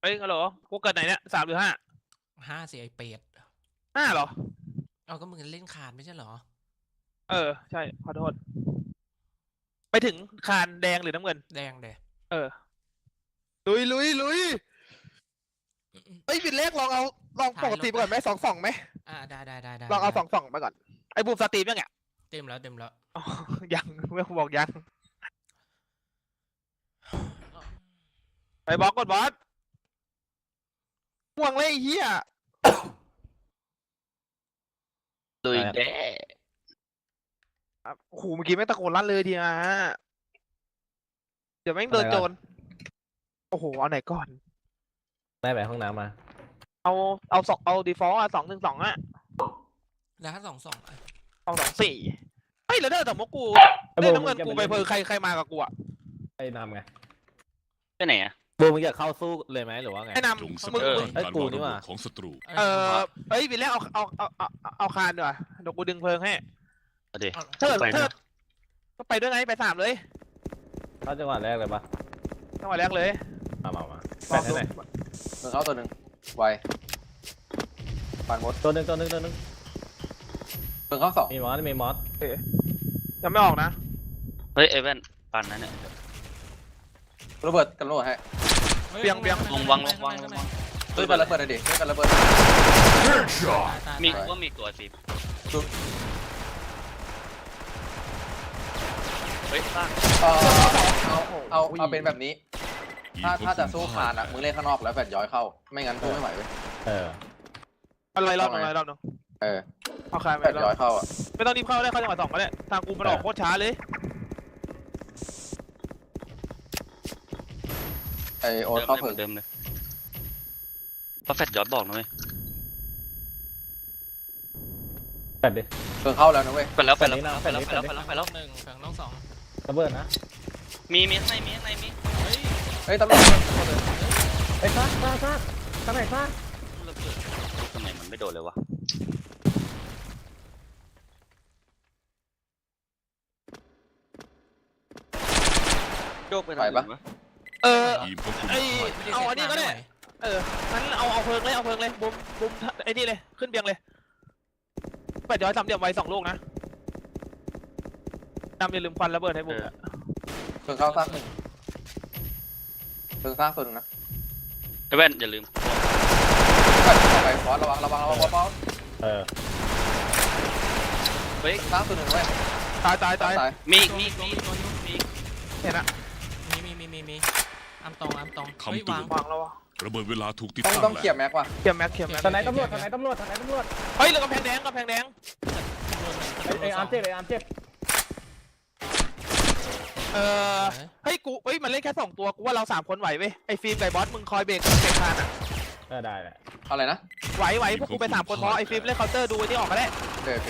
เฮ้ยฮัลโหลกูเกิดไหนเนี่ยสามหรือห้าห้าเสียไอเป็ดห้าเหรอ เอาก็มึงเล่นขาดไม่ใช่เหรอ เออ ใช่ขอโทษ ไปถึงคานแดงหรือน้ำเงิน แดงเดเออ ลุยลุยลุยเอ้ยบิดเลขลองเอาลองปกติไปก่อนไหมสองสองไหมอ่าได้ได้ได้ได้ลองเอาได้สองสองไปก่อนไอ้บูมสตรีมยังไงเต็มแล้วเต็มแล้วอ๋อยังเมื่อบอกยังไปบล็อกกดบอส ห่วงเลยไอ้เฮียลุยแด้อะโอ้โหเมื่อกี้ไม่งตะโกนลั่นเลยทีนะเดี๋ยวแม่งเดินโจรโอ้โหเอาไหนก่อนได้ไปห้องน้ำมา เอาเอาสองเอาดีฟอลต์อะสองหนึ่งสองอะแล้วถ้าสองสองอะสองสองสี่เฮ้ยแล้วเด้อแต่มกกูไอ้เล่นบูมน้ำเงินมึงจะกูไปไปเล่นเพอใครใครมากับกูอะไอ้นำไงไปไหนอะ บูมมึงอยากเข้าสู้เลยไหมหรือว่าไงไอ้จงนำสมึงกัดเออกั้นเอ้ยการกูวางนี่ระหว่าเบิดของศัตรู เออเอ้ยวินแล้วเอาเอาเอาเอาเอาเอาคานดีกว่าเดี๋ยวกูดึงเพลิงให้เอาดิเอาเทิดไปนะเทิดก็ไปด้วยไงไปสามเลยเข้าจังหวะแรกเลยปะจังหวะแรกเลยมามามาแปดให้หน่อยมึงเข้าตัวหนึ่งไวปานมดตัวหนึ่งตัวหนึ่งตัวหนึ่งมึงเข้าสองมีมอสมีมอสยังไม่ออกนะเฮ้ยไอ้แว่นปันนั้นเนี่ยระเบิดกันระเบิดให้ฮ้ เบียงเบียงข้าในลงวางข้ในลงวางข้ในลงวางช่วยกันระเบิดหน่อยดิช่วยกันระเบิดตายตายมีตายว่ามีตัวฟิล์มเฮ้ยสร้างเออเอาเอาเอาเป็นแบบนี้ ถ้าถ้าจะสู้คานอะมึงเล่นข้างนอกแล้วแฟดย้อยเข้า ไม่งั้นสู้ไม่ไหวเว้ย เอออะไรรอบหนึงอะไรรอบหนึงเออ เอาคานไปแฟดรย้ออบยเข้าอะไม่ต้องรีบเข้าได้เข้าจังหวะสองก็ได้ทางกูมันออกโคตรช้าเลย ไอโอ๊ตเดิมเข้าเลยเหเพิ่มือนเดิมเลยเพราะแฟดยอดบอกนะเว้ยแปดดิเพิ่งเข้าแล้วนะเว้ยไปแล้วไปแล้วแฟไปนนี้แล้วนะไปแล้วไปแล้วไปแล้วหนึ่งฝั่งน้องสองระเบิดนะ มีมีข้างในมีข้างในมีเฮ้ยเฮ้ยตำรวจไอ้ซ่าซ่าซ่าข้างไหนซ่าระเบิดทำไมมันไม่โดนเลยวะโยกไปทางอื่นวะ เออทีมของคุณไอ้พ่ายไม่ได้เอาอันนี้ก็ได้เซ็ตมาม่หวเอองั้นเอาเอาเพลิงเลยเอาเพลิงเลยบุมบุมไอ้นี่เลยขึ้นเบียงเลยแปดย้อยสามเหลี่ยมไว้สองลูกนะนำอย่าลืมควันระเบิดให้บุมอะเพิ่งเข้าสร้างหนึ่งเพิ่งสร้างตัวหนึ่งนะไอ้แว่นอย่าลืมแฟดเข้าไปฟอสระวังระวังระวังฟอสเออเฮ้ยสร้างตัวหนึ่งเว้ยตายตายตายตายมีอีกตัวมีมีอีกตัวมีมีอีกตัวมีเห็นอะมีมีมีมีมี อัมตองอัมตองคำเฮ้ยเตืวาองนวางแล้ววะระเบิดเวลาถูกติดต้องตั้งต้องแล้วเขี่ยแม็กว่ะเขียมแม็กเขียมแม็กทางไหนตำรวจทางไหนตำรวจทางไหนตำรวจเฮ้ยเหลือกำแพงแดงกำแพงแดงไอ้ไอ้อาร์มเจ็บไอ้อาร์มเจ็บเออเฮ้ยกูเฮ้ยมันเล่นแค่สองตัวกูว่าเราสามคนไหวเว้ยไอ้ฟิล์มไก่บอสมึงคอยเบรกเบรกคานอะเออได้แหละอะไรนะไหวไหวพวกกูไปสามคนเพราะไอ้ฟิล์มเล่นเคาน์เตอร์ดูไอ้นี่ออกมาได้โอเคโอเค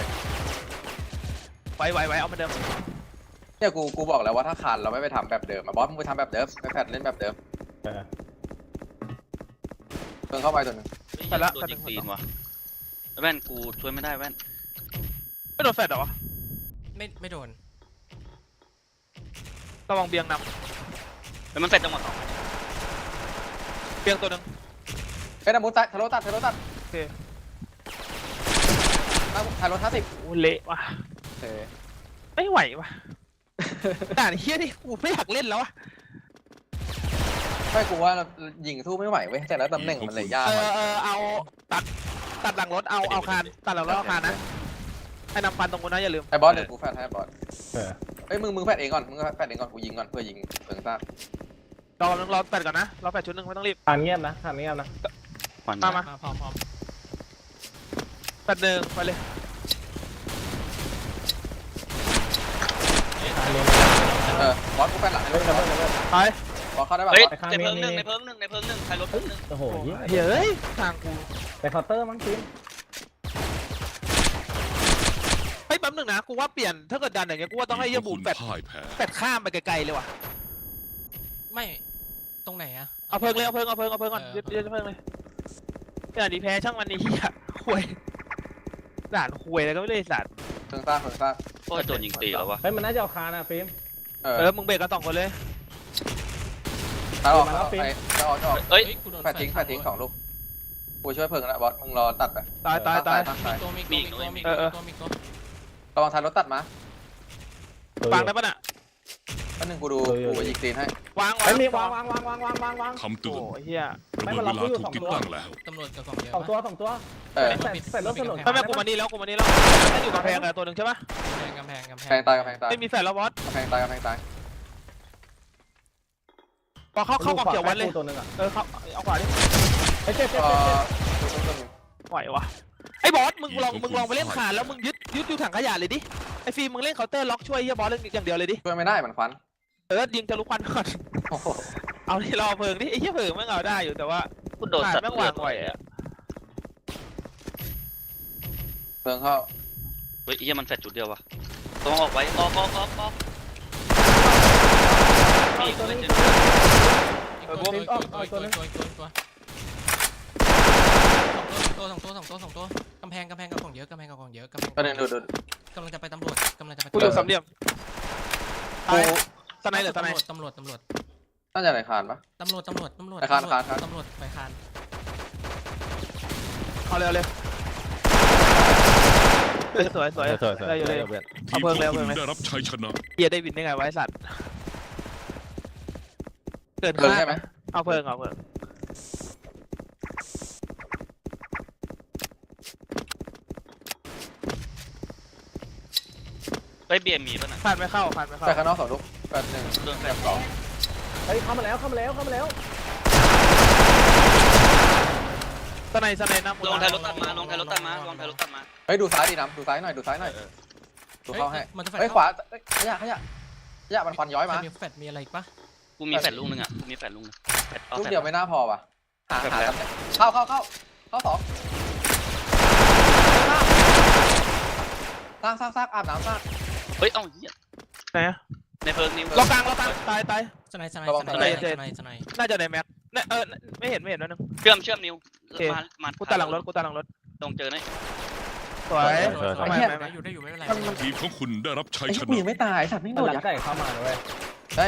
ไหวไหวไหวเอามาเดิม เนี่ยกูกูบอกแล้วว่าถ้าคานเราไม่ไปทำแบบเดิมอะบอสมึงไปทำแบบเดิมไปแฟดเล่นแบบเดิมเออ เพิ่งเข้าไปตัวหนึ่งไปละ ตัวจริงตีนวะไอ้แว่นกูช่วยไม่ได้แว่นไม่โดนแฟดเหรอวะไม่ไม่โดน ระวังเบียงนแล้วมันแฟดจังหวะสองำเบียงตัวหนึ่งเฮ้ยน้ำมุดตัดทะลุตัดทะลุตัดโอเคน้ำทะลุห้าสิบโอ้เละว่ะโอเคไม่ไหวว่ะ ด่านเฮียนี่กูไม่อยากเล่นแล้วอะไม่กูว่าเรายิงสู้ไม่ไหวเว้ยแต่ละตำแหน่งมันเลยยากเอว่ะอเออเอาตัดตัดหลังรถเอาเอาคานตัดหลังรถเอาคานนะให้นำฟันตรงกูนะอย่าลืมไอ้บอสเดี๋ยวกูแฟดให้บอสเออเฮ้ยมึงมึงแฟดเองก่อนมึงแฟดเองก่อนกูยิงก่อนเพื่อยิงเพิงซากรอนึงรอแฟดก่อนนะรอแฟดชุดหนึ่งไม่ต้องรีบทานเงียบนะทานเงียบนะควันมามามาพร้อมพร้อมแฟดหนึ่งไปเลย ทานเงียบ เออบอสกูแฟดหลังให้เฮ้ยด้วยระเบิดระเบิดไปบอสเข้าได้ป่ะเฮ้ยบอสในเพิ่งหนึ่งในเพิ่งหนึ่งในเพิ่งหนึ่งใครรถเพิ่งหนึ่งโอ้โหเหี้ยเฮ้ยทางกูไปเคาน์เตอร์มั้งทีมเฮ้ยแป๊บหนึงนะกูว่าเปลี่ยนถ้าเกิดดันอย่างเงี้ยกูว่าต้องให้เหี้ยบูมแฟดพ่ายแพ้แฟดข้ามไปไกลๆเลยว่ะไม่ตรงไหนอะเอาเพิงเลยเอาเพิงเอาเพิงเอาเพิงก่อนเออยึดยึดเพิงเลยด่านดีแพ้ช่างมันนี่เหี้ยห่วยด่านห่วยอะไรก็ไม่ได้สัตว์เพิงซากเพิงซากโอ้ยโดนยิงตีแล้ววะเฮ้ยมันน่าจะเอาคานอะฟิล์ม เออเออมึงเบรกกันสองคนเลยตาออกมาแล้วไปฟิล์มจะออกจะออกเอ้ยกูโดนแฟดทิ้งแฟดทิ้งสองลูกกูช่วยเพิ่งแล้วบอสมึงรอตัดไปตายตายตายตัดมีตายตัวมีมีตัวอีกมีเอตัวอมีตัวมีตัวระวังท้ายรถตัดมาฟังได้ปะน่ะอันหนึ่งกูดูกูไปยิงตีนให้วางไว้มีวางวางวางวางวางวางวาง คำเตือนโอ้ยเฮียระไม่เบิดมาเวรับลากูอยู่ถูกสองติดตัว ตั้งแล้ว ตำรวจกับกล่องเยอะสองตัวสองตัว เออใส่ใส่รถถนนไม่ไม่ไม่ไม่กูกูมามานี่นี่แล้แล้ววกูกูมามานี่นี่แล้แล้ววอยู่กำแพงอะตัวหนึ่งใช่ปะ กำแพงกำแพงกำแพงแพงตายกับแพงตายไม่มีแฟนแล้วบอสกำแพงตายกับแพงตายพอเข้าเข้ากล่องเขียววันเลย ตัวนึงอะเออเขาเอาขวาดิเฮ้ยเจ็บเจ็บเอเจ็บอดูต้นไหววะไอ้บอสมึงลองมึงลองไปเล่นขานแล้วมึงยึดยึดอยู่ถังขยะเลยดิไอ้ฟิล์มมึงเล่นเคาน์เตอร์ล็อกช่วยเฮียบอสเล่นอย่างเดียวเลยดิช่วยไม่ได้มันควันเออยิงจะลุกควันก่อนโอ้โหเอาที่รอเพลิงดิไอ้เหี้ยเพลิงแม่งเอาได้อยู่แต่ว่ากูโดนขาดสัตว์แม่งเลืวาองดไหวอะเพิ่งเข้าเฮ้ยเฮียมันแฟดจุดเดียววะต้องออกไว้ออกออกออกออกมีอีกเลยเจ็บอีกตัวอีกตัวอีกตัวอีกตัวอีกตัวอีกตัวสองตัวสองตัวสองตัวสองตัวกำแพงกำแพงกับกล่องเยอะกำแพงกับกล่องเยอะกำแพงประเด็นดูดูกำลังจะไปตำรวจกำลังจะไปกูอยู่สามเหลี่ยมกูสไนด์เหรือสไนด์ตำรวจตำรวจน่าจะไหนคานปะตำรวจตำรวจตำรวจไปคานคานคานตำรวจไปคานเอาเร็วเร็ว สวยสวยได้อยู่เลยทีมเอาขเพิ่องงแล้วคุณเพิ่งแล้วได้รับชัยชนะ เฮียได้วินได้ไงไวะไอ้สัตว์เกินเพิ่งคาดใช่ไหมเอาเพิ่งเอาเพิ่งเฮ้ยเบียร์มีป่ะน่ะคาดไม่เข้าคาดไม่เข้าไปข้างนอกสองลูกแปดหนึ่งโดนแฟแปดดสองเฮ้ยเข้ามาแล้วเข้ามาแล้วเข้ามาแล้ว สไนด์สไนด์น้ำลงท้ายรถตัดมาลงท้ายรถตัดมาลงท้ายรถตัดมาเฮ้ยดูซ้ายดีน้ำดูซ้ายหน่อยดูซ้ายหน่อยดูเข้าให้มันจะแฟเฮ้ยขวาเฮ้ยขยะขยะขยะมันควันย้อยมามีแฟดมีอะไรอีกปะกูมีแฟดลูกนึงอะกูมีแฟดลูกนึงแฟดเอาลูกแฟดเดียวไม่น่าพอว่ะหาแบบหาแล้วตำแหน่งเข้าเข้าเข้าเข้าสองซากซากซากอาบน้ำซากเฮ้ยเอ้าเฮียไหนอะในเพิงนิวล็อกกลางล็อกกลางตายตายสไนสไนระวัสงไนสสไนไนเจ็สดไนสไนน่าจะในแม็ก เนี่ยเออไม่เห็นไม่เห็นแล้วนึง เชื่อมเชื่อมนิวโอเค มามากูตามหลังรถกูตามหลังรถตรงเจอหน่อยสวย สวยสวยไม่สวย ไม่ไม่อยู่ได้อยู่ไม่เป็นไร ทีมของคุณได้รับชัยไอ้ชเหี้ยกูนะ ยังไม่ตายไอ้สัตว์ไม่งมันโดดหลัยังดไก่เข้ามาเลยใช่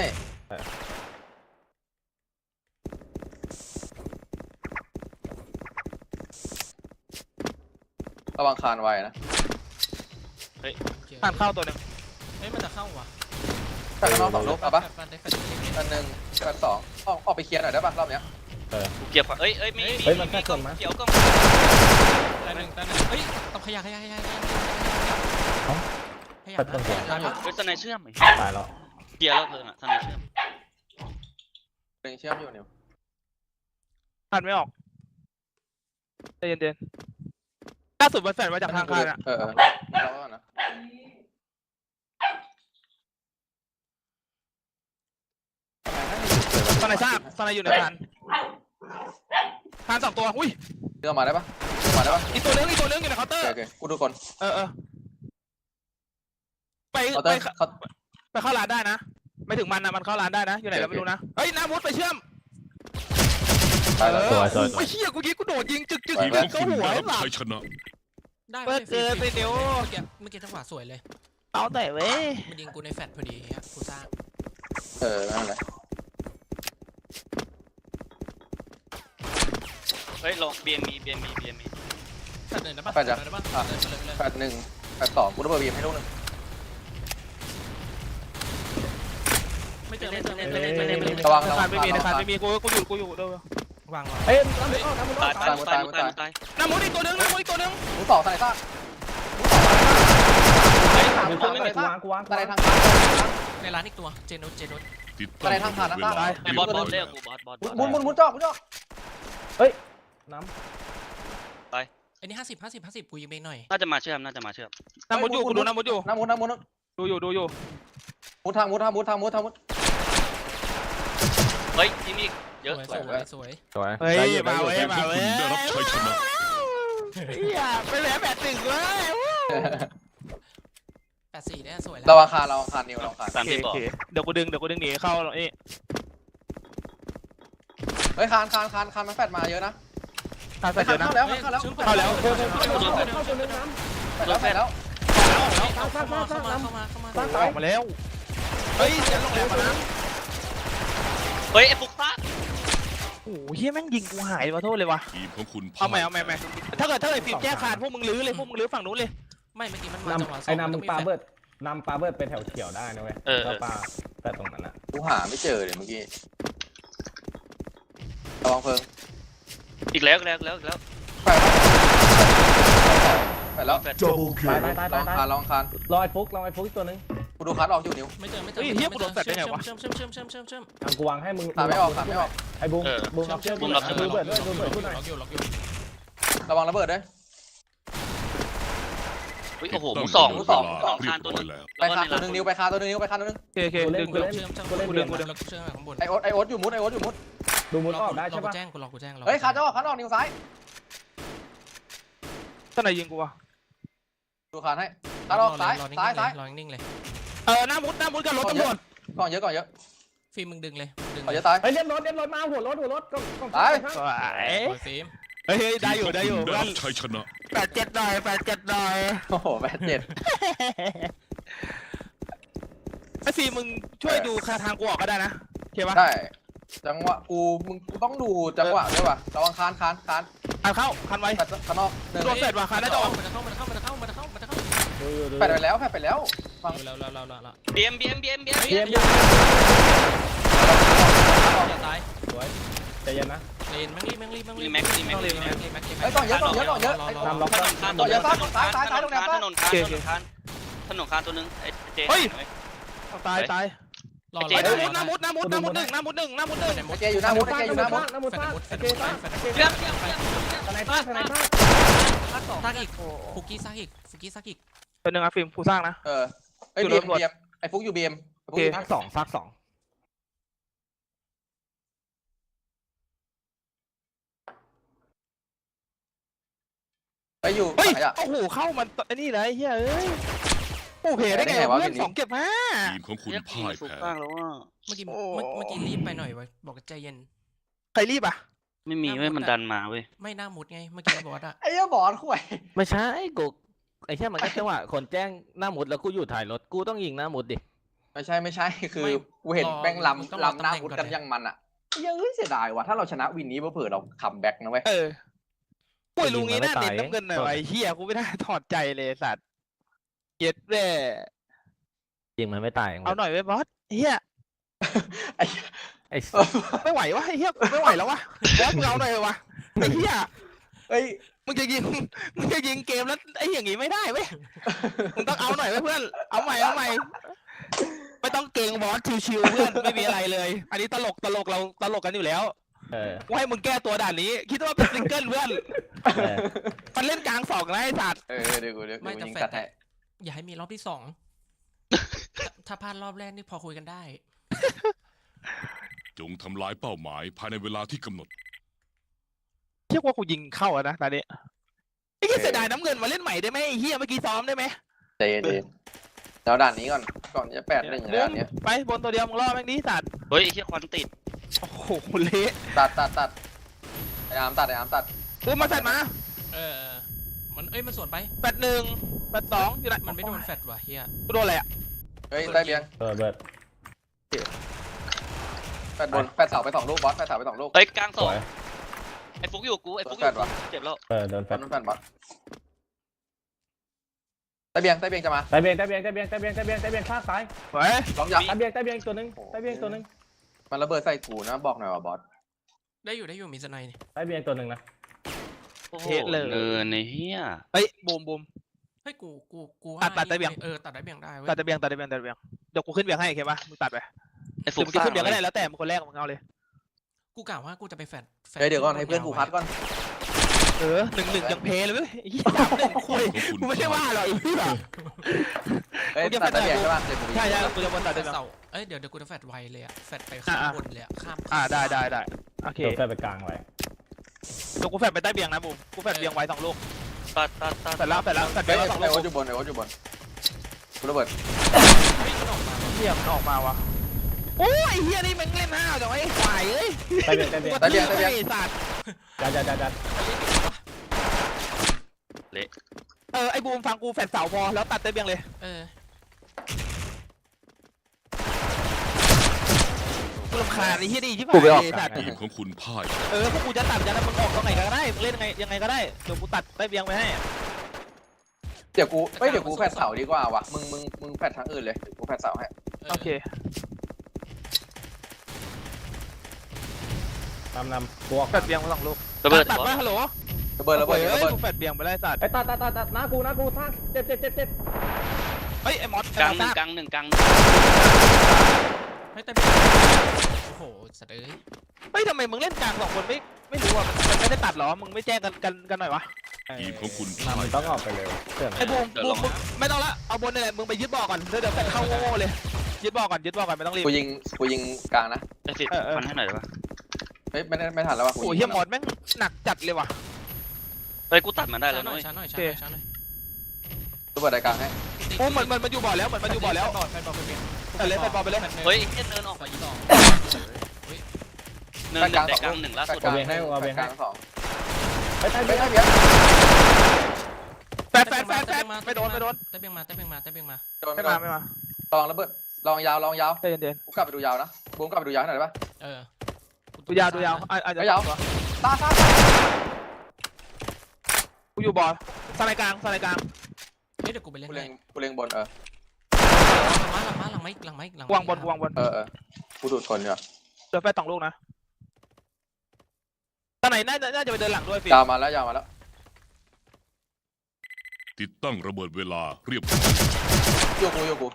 ระวังคานไว้นะ ผ่านเข้าตัวหนึ่งเฮ้ยมันจะเข้าว่ะ แปดข้างนอกสองลูกเอาปะอันหนึ่งแปดสองออกออกไปเคลียร์หน่อยได้ปะรอบเนี้ยกูเก็บก่อนเอ้ยเอ้ยมีเฮ้ยมันมีแค่กล้องชนมั้ยเขียวกล้องตาหนึ่งตาหนึ่งเฮ้ยต้องขยะขยะขยะขยะขยะปัดต้นหัวขยะเฮ้ยสไนเชื่อมไหมตายแล้วเกียร์แล้วเพิ่งอะสไนเชื่อมเร่งเชื่อมอยู่เนิวผ่านไม่ออกใจเย็นๆล่าสุดมันแฟนมาจากทางคานอะเออเออรอก่อนนะ สไนด์ทราบสไนด์อยู่ในคานคานสองตัว อุ้ย เรื่องมาได้ปะเรื่องมาได้ปะอีกตัวนึงอีกตัวนึงอยู่ในเคาน์เตอโอร์ เคโอเคกูดูคนเออเออไปเขาไปเต้นเขา ไปเข้าร้านได้นะ ไม่ถึงมันนะมันเข้าร้านได้นะ อยู่ไหนก็ไม่รู้นะ เฮ้ยน้ามุดไปเชื่อมตายแล้วเออโอ้ยเฮียกูยิงกูโดดยิงจึกจึกทีมยิของงคุณเข้าหัวได้ไอ้รับหลับชัยชนะ ได้เปิดเกินไปเดี๋ยว เมื่อกี้เมื่อกี้จังหวะสวยเลย เอาแต่เว้ย มันยิงกูในแฟดพอดีฮะกูสร้าง เออนั่นแหละ เฮ้ยลงเบียร์มีเบียร์มีเบียร์มีแฟดเลยนะปะแฟดเลยนะปะเลยไปเลยไปเลยแปดหนึ่งแปดสองกูระเบิดบีมให้ลูกหนึ่งไม่เจอไม่เจอไม่เจอเล่นเล่นเล่นเล่นระวังในระคาวันงไม่มีในคานไม่มีกูกูอยู่กูอยู่เดี๋ยววางวางเฮ้ยน้ำมุดน้ำมุดตายตายตายตายตายน้ำมุดอีกตัวนึงน้ำมุดอีกตัวนึงหมูสองสไนซ่าเฮ้ยหมูสองสไนซ่ากูวางสไนทางในร้านอีกตัวเจนุสเจนุส ติดสไนทางผ่านนะเวซ่าลาไอ้บอสบอสเรียกกูบอสบอสบอสหมุนหมุนหมุนจอกหมุนจอกน้ไอ้นี่ห้าสิบห้าสิบห้าสิบกูยิงไปหน่อยน่าจะมาเชื่อมน่าจะมาเชื่อมำน้ำมุดอยู่กูดูน้ำมุดอยู่น้ำหมุนน้ำหมุนดูอยู่ดูอยู่หมุนทางหมุนทางหมุนทางหมุนทางหมุนเฮ้ยที่นี่เยอะสวยสวยสวยสวยเฮ้ยมาเว้ยทีมขมาองเว้คุยณได้รับชัยชนะเฮียไปแหลแบบหนึ่งเว้ย แปดสี่เนี่ยสวยแล้วเราอาคารเราอาคารนิวเราอาคารสามโอเคสิบโอบอกเคเดี๋ยวกูดึงเดี๋ยวกูดึงหนีเข้านี่เฮ้ยคานคานคานคานมันแฟดมาเยอะนะทางใส่เดี๋ยวนะเข้าแล้วเข้าแล้วเข้าแล้วแฟดแล้วแฟดแล้วเข้ามาเข้ามาเข้ามาเข้ามาออกมาแล้วเฮ้ยเสียลงแล้วมานะเฮ้ยไอ้ฟุกซ่าอ้โหเฮียแม่งยิงกูหายมาโทษเลยวะทีมของคุณพ่เอาใหม่เอาใหม่เอาใหม่ถ้าเกิดถ้าเกิดฟิล์มแจ้งขาดพวกมึงลื้อเลยพวกมึงลื้อฝั่งนู้นเลย ไม่เมื่อกี้มันมาจังหวะนำไอ้สองนำมึงต้ปาแฟลชเบิร์ดนำปาเบิร์ดไปแถวเขียวได้นะเว้ยเออเอแล้วอปาแต่ตรงนั้นอะกูหาไม่เจอเลยเมื่อกี้ระวังเพลิงอีกแล้วอีกแล้วอีกแล้วอีกแล้วไปแล้วแฟดตายตายตายลตาอยงตายคานลองคานรอไอ้ฟุกรอไอ้ฟุกอีกตัวนึงกูดูคัดออกอยู่นิ้ว ไม่เจอไม่เจอเฮ้ยเฮียกูโดนแฟลชได้ไงวะ เชื่อมเชื่อมเชื่อมเชื่อมเชื่อมเชื่อม ทางกูวางให้มึงตามไม่ออกตามไม่ออก ไอ้บูมเออบูมรับเชื่อบูมรับเชื่อดูเบิร์ดด้วยดูเบิร์ดกูหน่อย ล็อกอยู่ล็อกอยู่ระวังระเบิดด้วย อุ๊ยโอ้โหหตั้มูสองหมูสองสองคานตัวหนึงเรียบร้อยแล้วไปคานตัวหนึงนิ้วไปคานตัวหนึงนิ้วไปคานตัวหนึงโอเคโอเคกูเล่ดึนงกูดึงเล่นเชื่อมเชื่อมกูเล่นกูเดืเล่อนนกูเล่นแล้วกูเชื่อมข้างบนไอโอ๊ตไอโอ๊ตอยู่มุดไอโอ๊ตอยู่มุดดูมุดออกได้รใช่กูปะแจ้งกูรอกูแจ้งรอเฮ้ยคานจะออกคานออกนิ้วซ้ายท่านไหนยิงกูวะดูคานให้คานออกซ้ายรอนิ่งซ้ายๆเลซ้ายรอนิ่งๆเลยเออหน้ามุดหน้ามุดกับรถตำรวจก่อนเยอะก่อนเยอะฟิล์มมึงดึงเลยดึงก่อนเลเยยอะตาย เฮ้ยเรียบรถเรียบรถมาหัวรถหัวรถก็ก็ตายสวยโอ้ยฟิล์ม เฮ้ยเฮ้ยได้อยู่ได้อยู่ทีมขงคุณได้เพื่อนรับชัยชนะ แปดเจ็ดหน่อยแปดเจ็ดหน่อยโอ้โหแปดเจ็ด ไอ้ฟิล์มมึงช่วยดูคาทางกูออกก็ได้นะโอเคปะได้ จังหวะกูมึงกูต้องดูจังหวะด้วยว่ะระวังคานคานคานอะเข้าคันไว้แปดข้างนอกหนึ่งโดนเสร็จว่ะคานน่าจะออกมันจะเข้ามันจะเข้ามันจะเข้ามันจะเข้ามันจะเข้าดูอยู่ดูแปดไปแล้วแปดไปแล้วฟังดูแล้วแล้วแล้วแล้วแล้วเบียมเบียมเบียมเบียมเยี่ยมเบียเยี่ยมมอย่าตายสวย ใจเย็นนะเลนแม่งรีบแม่งรีบแม่งรีรีบแม็กรีแม็กต้องรีรีบแม็แม่กงรีบแม็กรีบเฮ้ยต้องเยอะต้องเยอะต้องเยอะรรตามล็อกถนนคานตัวหนึงถนนคานถนนคานถนนคานถนนคานถนนคานตัวหนึงไอ้เจเฮ้ยเห็นไหมเอาตายตายรอเจ๊รอเฮ้ยรอหน้ามุดหน้ามุดหน้ามุดหนึ่งหน้ามุดหนึ่งหน้ามุดหนึ่งไหนหมดไอเจอยู่หน้ามุดไอเจอยู่หน้ามุดน้ำมุดแฟฟาดดมุดแฟโอดเคมุดฟาดแฟดโอเคมุดเบียมเบียมเบียมสไนเปอร์สไนเปอร์ซากอีกฟุกี้ซากอีกฟุกี้ซากอีกเป็นหนึ่งอะฟิล์มผู้สร้างนะเออไออยู่บีเอ็มรถหมดบีเอ็มไอฟุกอยู่บีเอ็มโอเคฟาดสองฟาดสอง ไปอยู่เฮ้ยไหนอะ โอ้โหเข้ามันไอ้นี่เลยไอ้เฮ้ยเอ้ยโอ้เพได้ได้ไงไงวะเพื่อนทีนี้ สองเก็บห้าทีมของคุณเรียกพ่ายถูกแพ้ข้างแล้วว่าเมื่อกี้โอ้ เมื่อเมื่อกี้รีบไปหน่อยเว้ยบอกใจเย็น ใครรีบอะไม่มีเว้ยมันดันมาเว้ยไม่น่ามุดไง เมื่อกี้บอสอะไอ้เหี้ยบอสข่วย ไม่ใช่กูไอ้แค่มันก็จังหวะคนแจ้งหน้าหมุดแล้วกูอยู่ถ่ายรถกูต้องยิงหน้าหมุดดิไม่ใช่ไม่ใช่คือกูเห็นแม่งลำลำหน้ามุดกันยังมันอะยังเสียดายว่ะถ้าเราชนะวินนี้เผื่อเราคัมแบ็กนะเว้ยเออ ป่วยลุงนี้หน้ายิเน็ตงมาไม่ตายน้ำเงินหน่อยวะไอ้เฮียกูไม่ได้ถอดใจเลยไอ้สัตว์เย็ดแม่ยิงมันไม่ตายเอาหน่อยไว้บอสเฮียไอ้ไอ้เออไม่ไหววะไอ้เฮียกูไม่ไหวแล้ววะบอสมึงเอาหน่อยวะไอ้เฮียเฮ้ยมึงจะยิงมึงจะยิงเกมแล้วไอ้อย่างงี้ไม่ได้เว้ยมึงต้องเอาหน่อยเว้ยเพื่อนเอาใหม่เอาใหม่ไม่ต้องเก่งบอสชิวๆเพื่อนไม่มีอะไรเลย อันนี้ตลกตลกเราตลกกันอยู่แล้ว เออกูให้มึงแก้ตัวด่านนี้ คิดว่าเป็นซิงเกิลเพื่อนเออมันเล่นกลางสองนะไอ้สัตว์เออเดี๋ยวกูเดี๋ยวกูไม่แต่ยิงแฟกัดดให้อะอย่าให้มีรอบที่สองถ้าถ้าพลาดรอบแรกนี่พอคุยกันได้ จงทำลายเป้าหมายภายในเวลาที่กำหนดเชื่อว่ากูยิงเข้าอะนะตอนนี้ไอ้เหี้ยเสียดายน้ำเงินมาเล่นใหม่ได้ไหมไอ้เหี้ยเมื่อกี้ซ้อมได้ไหมใจเย็นๆแล้วด่านนี้ก่อนก่อนจะแปดหนึ่งแล้วอันเนี้ยไปบนตัวเดียวมึงล่อแม่งนี้สัตว์เฮ้ยไอ้เหี้ยควันติด โอ้โหเละตัดตัดตัดไอ้อาร์มตัดไอ้อาร์มตัดกูมาใส่มาเออเออมันเอ้ยมันสวนไปแปดหนึ่งแปดสองอยู่ไหนมันไม่โดนแฟดว่ะเฮียกูโดนอะไรอะเฮ้ยได้เบียงเบิร์ดเบิร์ดแปดบนแปดเสาไปสองลูกบอสแปดเสาไปสองลูก เฮ้ยกลางสสองวยไอ้ฟุกอยู่กูไอ้ฟุกอแฟยู่ดว่ะเจ็บแล้วเออโดนแฟแปดดนู้นแปดบอสได้เบียงได้เบียงจะมาใต้เบียงใต้เบียงใต้เบียงใต้เบียงใต้เบียงใต้เบียงข้างซ้ายเฮ้ยลองยักใต้เบียงใต้เบียงตัวหนึงใต้เบียงตัวหนึง มันระเบิดใส่กูนะบอกหน่อยว่าบอสได้อยู่ได้อยู่มีสไนด์นี่ใต้เบียงตัวหนึงนะโอ้โหเนินไอ้เหี้ยเฮ้ยบูมบูม เฮ้ยกูกูกูตัดตัดได้เบี่ยง เออตัดได้เบี่ยงได้เว้ยตัดตะเบียงตัดตะเบียงตัดตะเบียงเดี๋ยวกูขึ้นเบียงให้โอเคปะมึงตัดไปไอ้หฟุรือกมึงจะสร้างขึ้นเบียงก็เลได้ยแล้วแต่มึงคนแรกมึงเอาเลยกูกล่าวว่ากูจะไปแฟดแฟเฮ้ยเดี๋ยวก่อนให้เพื่อนกูพัดก่อนเออหนึ่งหนึ่งยังเพลเลยเว้ยไอ้เหี้ยสามหนึ่งคุ ยทีมของคุณกูไม่ใช่ว่าหรอกไอ้เหี้ยเฮ้ยโอเคตัดได้เบียงแฟดได้ใช่ป่ะเดี๋ยวกูใช่ใช่กูจะบนตัดแฟตะดเบียงเสาเอ้ยเดี๋ยวเดี๋ยวกูจะแฟดไวเลยอะแฟดไปข้ามอะบนเลยอะข้ามอ่าได้ได้ได้โอเคโดนแฟดไปกลางไว้เดี๋ยวกูแฟดไปใต้เบียงนะบูมกูแฟดเบียงไว้สองลูกตัดตัดตัดแฟดแล้วแฟดแล้วแฟดเฮ้ยเบียงไว้สองไอ้ลูโอ๊กตอยู่บนไอ้โอ๊ตอยู่บนกูระเบิดเฮ้ยมันออกมาว่ะเฮียมันออกมาวะโอ้ยไอ้เฮียนี่แม่งเล่นห้าวจังวะไอ้ควายเอ้ยใต้เบียงใต้เบียงใต้เบียงใต้เบียงไอ้สัตว์ยัดยัดยัดยัดเออไอ้บูมฟังกูแฟดเสาพอแล้วตัดใต้เบียงเลย เออกูรำคาญไอ้เหี้ยนี่ที่กูไปออกไอ้สัตว์ทีมของคุณพ่ายเออพวกกูจะตัดกันนะมึงออกตรงไหนก็ได้มึงเล่นยังไงยังไงก็ได้เดี๋ยวกูตัดได้เบียงไปให้เดี๋ยวกูเอ้ยเดี๋ยวกูแฟดเสาดีกว่าวะมึงมึงมึงแฟดทางอื่นเลยเดี๋ยวกูแฟดเสาให้โอเคนำนำบวกแปดเบียงมาสองลูกระเบิดตัดบอสมาฮัลโหล ระเบิดระเบิดเฮ้ระยเบิด กูแปดเบียงไปได้ตัดไอ้ยตัดตัดตัดตัดหน้ากูหน้ากูท่าเจ็บเจ็บเจ็บเจ็บเฮ้ยไอ้มอสกลางหนึ่งไอ้มอสกลางหนึ่งกลางหนึ่งเฮ้ยแต่โอ้โหสัตว์เอ้ยเฮ้ยทำไมมึงเล่นกลางสองคนไม่ไม่รู้อะมันมันไม่ได้ตัดเหรอมึงไม่แจ้งกันกันกันหน่อยวะทีมของคุณพ่ายนำต้องออกไปเลยเสื่อมไอ้บูมบูมมึงไม่ต้องละเอาบนนี่แหละมึงไปยึดบ่อก่อนเดี๋ยวเดี๋ยวแฟนเข้าโง่ๆเลยยึดบ่อก่อนยึดบ่อก่อนไม่ต้องรีบกูยิงกูยิงกลางนะไอ้สิเออเออมันให้หน่อยได้ปะเฮ้ยไม่ได้ไม่ทันแล้ววะกูโอ้ยยิเฮียงมอสแม่งหนักจัดเลยว่ะ เฮ้ยกูตัดมันได้ช้าแล้วหน่นุ้อยยช้าหน่อยช้าหน่อยช้าหน่อยระเบิดไอ้กลางให้โอ้เหมือนเหมือนมันอยู่บ่อแล้วเหมือนมันอยู่บ่อแล้วแฟนบอลแฟนบอลไปเปลี่ยนแต่เล่นแฟนบอลไปเลยเฮ้ยเหี้ยเนินออกต่อยี่สองเนินหนึ่งแต่กลางหนึ่งล่าแฟสุดดกลางให้แฟดกลางสองไอ้ยใต้ไม่เบี้ยใช่เบี้ยแฟนแฟนแฟนแฟนไม่โดนไม่โดนเต้เบียงมาเต้เบียงมาเต้เบียงมาโดนไม่ไม่โดมานไม่มาลองระเบิดลองยาวลองยาวใจเย็นกูกลับไปดูยาวนะบูมกลับไปดูยาวให้หน่อยได้ปะ เออๆดูยาวดูยาวอะอะไม่ยาว ตาตา กูอยู่บ่อสไลด์กลางสไลด์กลางเฮ้ยเดี๋ยวกูไปเล่นกูเลเล็ยงกูเล็งบนเออหลังมาหลังมาหลังไม้หลังไม้หลังวางบนวางบนเออเออกูดูดคนอยู่เดี๋ยวแฟนสองลูกนะตอนไหนน่าจะน่าจะไปเดินหลังด้วยฟิยาวมาแล้วยาวมาแล้วติดตั้งระเบิดเวลาเรียบร้อยโยกูโยกู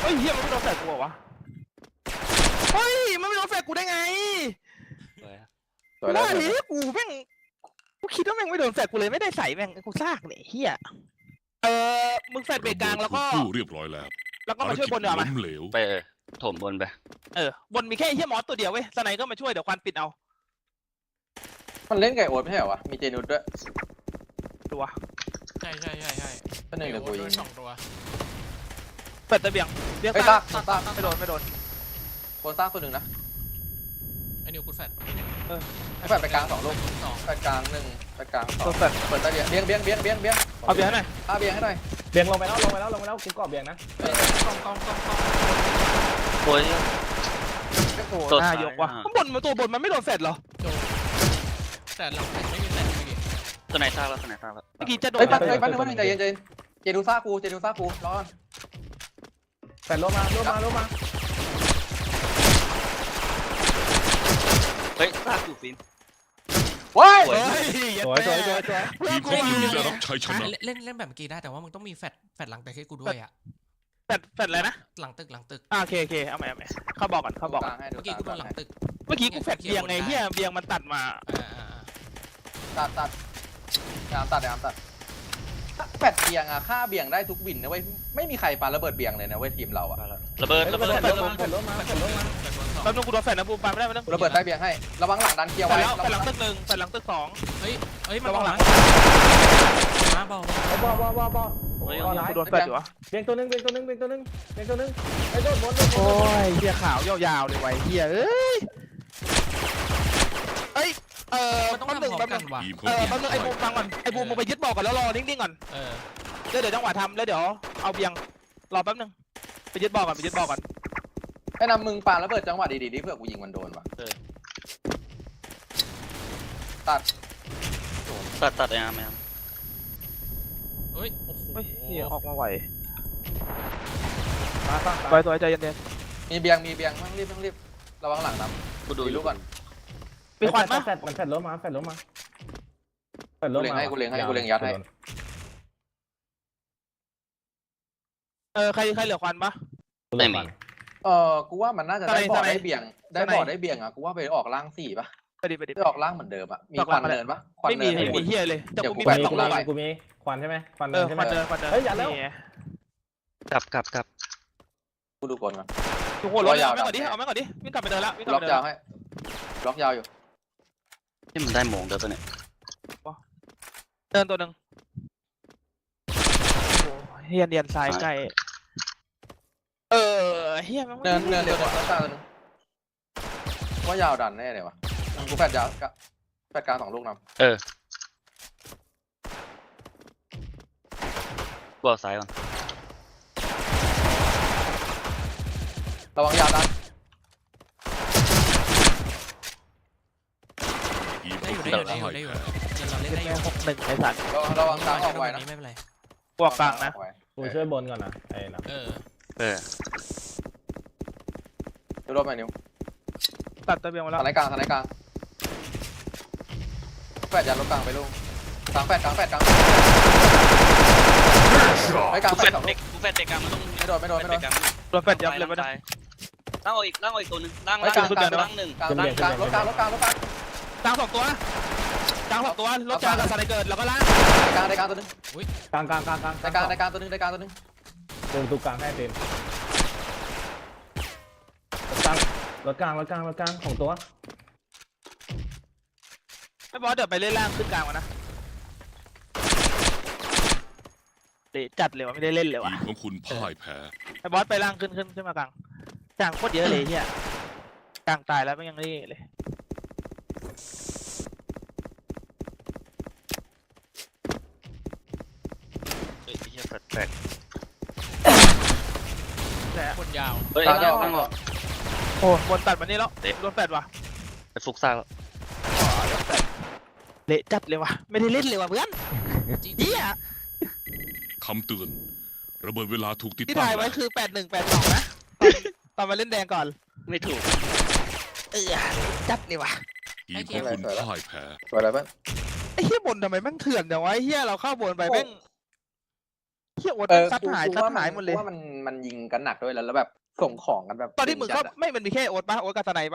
เฮ้ยเฮียมันไม่โดนแฟนกูเหรอวะ เฮ้ย มันไม่โดนแฟนกูได้ไงสวยแล้วว่าเลยกูแม่งกูคิดว่าแม่งไม่โดนแฟดกูเลยไม่ได้ใส่แม่งกูซากเนี่ยเฮียเออมึงแฟดเบรกกลางแล้วก็ ระเบิดถูกู้เรียบร้อยแล้วแล้วก็ภารมาช่วยกิจบนเดี๋ยวาล้มามเหลวไปเออถมบนไปเออบนมีแค่ไอ้เฮียมอสตัวเดียวเว้ยสไนก็มาช่วยเดี๋ยวควันปิดเอามันเล่นไก่โอ๊ตไม่ใช่เหรอวะ มีเจนุดด้วยตัวใช่ใช่ใช่ใช่ก็หนึ่งเดี๋ยวกูยิงสองตัวแฟดตะเบียงเบียงไอ้ยตาตาตาตาไม่โดนไม่โดน โคนสร้างตัวหนึ่งนะไอ้นิวกูแฟดไอ้แฟดไปกลางสองลูกสองแฟดกลางหนึ่งแฟดกลางสอโดงนแฟดเปิดตาเบียงเบียงเบียงเบียงเบียงเบียงเอาเบียงให้หน่อยอะเบียงให้หน่อยเบียงลงไปแล้วลงไปแล้วลงไปแล้วกูกรอบเบียงนะเฮ้ยกองกองกองกองโอ้ยโอ้โหตัวหน้าซ้ายยกว่ะอะข้างบนมันตัวบนมันไม่โดนแฟดเหรอโจแต่หลังไม่มีแฟดเมื่อกี้ตัวไหนซากแล้วตัวไหนซากแล้วเมื่อกี้จะโดนเฮ้ยแป๊บเฮ้ยแป๊บนึงแป๊บนึงใจเย็นใจเย็นเจนูซ่ากูเจนูซ่ากูรอก่อนแฟนลงมาลงมาลงมา เฮ้ยซากอยู่ฟิล์มว้ายสวยเฮ้ยสวยสวยสวยสวยทีมของคุณได้รับชัยชนะ เล่นเล่นแบบเมื่อกี้ได้แต่ว่ามึงต้องมีแฟดแฟดหลังตึกให้กูด้วยอะแฟดแฟดอะไรนะหลังตึกหลังตึกอ่าโอเคโอเคเอาใหม่เอาใหม่เข้าบอกก่อนเข้าบอกก่อนกลางให้ดูเมื่อกี้กูโดนหลังตึกเมื่อกี้กูแฟดเบียงไงเฮียเบียงมันตัดมาอ่าอ่าตัดตัดยามตัดยามตัด แฟดเบียงอะค่าเบียงได้ทุกวินนะเว้ยไม่มีใครปาระเบิดเบียงเลยนะเว้ยทีมเราอะระเบิดระเบิดแฟนลงมาแฟนลงมาแฟนลงมาแฟดบนสองแป๊บนึงกูโดนแฟดนะบูมปาไม่ได้ไม่ได้กูระเบิดใต้เบียงให้ระวังหลังดันเคลียร์แฟไว้ดแล้วแฟดหลังระวังตึกหนึ่งแฟดหลังตึกสองเฮ้ยเฮ้ยมาระวังหลังมาเบาไอ้บอลบอลบอลบอลเฮ้ยบอลร้ายกูโดนแฟดอยู่วะเบียงตัวหนึงเบียงตัวหนึงเบียงตัวหนึงเบียงตัวหนึงไอ้โดนบอลโดนบโอ้อลยเฮียขาวยาวๆเลยไว้เฮียเอ้ยเอ้ยเออมันต้องแป๊บหนึ่งทำพร้อแป๊บมหกันึ่นงว่ะทีมของเออคุณแป๊บหนึงไอ้บูมฟังก่อนไอ้บูมมึงไปยึดบอกก่อนแล้วรอนิ่งๆก่อนเออแล้วเดี๋ยวจังหวะทำแล้วเดี๋ยวเอาเบียงรอแป๊บหนึงไปยึดบอกก่อนไปยึดบอกก่อนไอ้นำมึงปาระเบิดจังหวะดีๆดิเพื่อกูยิงมันโดนว่ะตัดตัดไอ้อาร์มไอ้อาร์มเฮ้ยโอ้โหเฮ้ยเฮียออกมาไหวมาฟังไว้ตัวใจเย็นมีเบียงมีเบียงต้องรีบต้องรีบระวังหลังนะกูดูดูลูกก่อนๆ มีควันปะ แฟนมันแฟนลงมาแฟนลงมาแฟนลกูงเล็งมาให้กูเล็งให้กูเล็งยัดให้ เออใครใครเหลือควันปะ ไม่มี เออกูว่ามันน่าจะได้สไนด์บอร์ดสไนด์ได้เบียงได้สไนด์บอร์ดได้เบียงอะกูว่าไปออกล่างสี่ปะไปดิไปดิไปออกล่างเหมือนเดิมอะมีออกควัล่างนอะไรเนินปะควันไม่มีเนินไม่มีเฮียเลยแต่เดี๋ยวกูกูมีไปแฟดตสรองงล่าลูงกกูมีควันใช่ไหมควันเอเนิอนใช่ไหคมวันเดินควันเดินเฮ้ยอย่าแล้ว นี่ไงกลับกลับกลับกูดูก่อนก่อน ทุกคนรถรอยาว เอาไม่ก่อนดิดับเอาไม่ก่อนดิวิ่งกลับไปเดินละวิ่งกล็ลัอบกไปเดินยาวละให้ล็อกยาวอยู่ ที่มันได้โมงเดียวตัวเนี้ยเดินตัวหนึ่งโอ้เฮียเนียนซ้ายไกลเออเฮียมันเนินเนินเนินเนินกลางตัวนึงว่ายาวดันแน่เลยวะกูแฟดยาวกะแฟดกลางสองลูกนำเออกูเอาซ้ายก่อนระวังยาวดัน ทีม ได้ของอยู่คุณได้อยู่ได้อยู่พ่ายได้อยู่แพ้เดี๋ยวเราเล่นได้อยู่หกหนึ่งไอ้สัตว์ระวังระวังกลางออกไว้นะไม่เป็นไรพวกกลางนะออไว้กูช่วยบนก่อนนะไอ้นะเออเออดูรถไปนิ้วตัดตะเบียงมาแล้วทางไหนกลางทางไหนกลางแปดยันรถกลางไปลุงกลางแปดกลางแปดกลางไอ้กลางกูแปแฟดดสองลูเด็กกกูแฟดเด็กกลางมันต้องไม่โดนไม่โดนไม่โดนแฟดเด็กกลางโดนแฟดยับเลยปะเนี่ยล่างออกอีกล่างออกอีกตัวหนึงล่างไอ้ล่างกลางกลางล่างหนึ่งกลางกลางกลางรถกลางรถกลางรถกลาง กลางสองตัวกลางสองตัวรถกลางกับสไนเกิดแล้วก็ล่างในกลางในกลางตัวหนึงกลางกลางกลางกลางในกลางในกลางตัวหนึงในกลางตัวหนึงเดินตูกลางให้เต็มรถกลางรถกลางรถกลางรถกลางของตัวไอ้บอสเดี๋ยวไปเล่นล่างขึ้นกลางมานะเดะจัดเลยวะไม่ได้เล่นเลยทีวะมของคุณพ่ายแพ้ไอ้บอสไปล่างขึ้นขึ้นขึ้นมากลางกลางโคตรเยอะเลยเฮียกลางตายแล้วไม่ยังนี่เลย เฮ้ยไอ้เหี้ยแฟดแฟดแต่คนยาวเฮ้ยกลางจะออกล่างออกโอ้บนตัดมานี่แล้วเตะโดนแฟดว่ะไอ้ฟุกซ่าแล้วเละจัดเลยวะไม่ได้เล่นเลยวะเพื่อนจริงเฮียคำเตือน ระเบิดเวลาถูกติดที่ตั้งถ่ายไว้แล้วคือแปดหนึ่งแปดสองนะตอนตอนมาเล่นแดงก่อน ไม่ถูกเออจัดเลยวะ ทีมของคุณพ่ายแพ้สวยเลยเพื่อนไอ้เฮียบนทำไมแม่งเถื่อนจังวะไอ้เฮียเราเข้าบนไปแม่งเฮียโอ๊ตเออซัดหายกูซัดว่าหายหมดเลยกูว่ามันมันยิงกันหนักด้วยแล้วแล้วแบบส่งของกันแบบตอนที่มึงจัเข้าดอะไม่มันมีแค่โอ๊ตปะโอ๊ตกับสไนปะ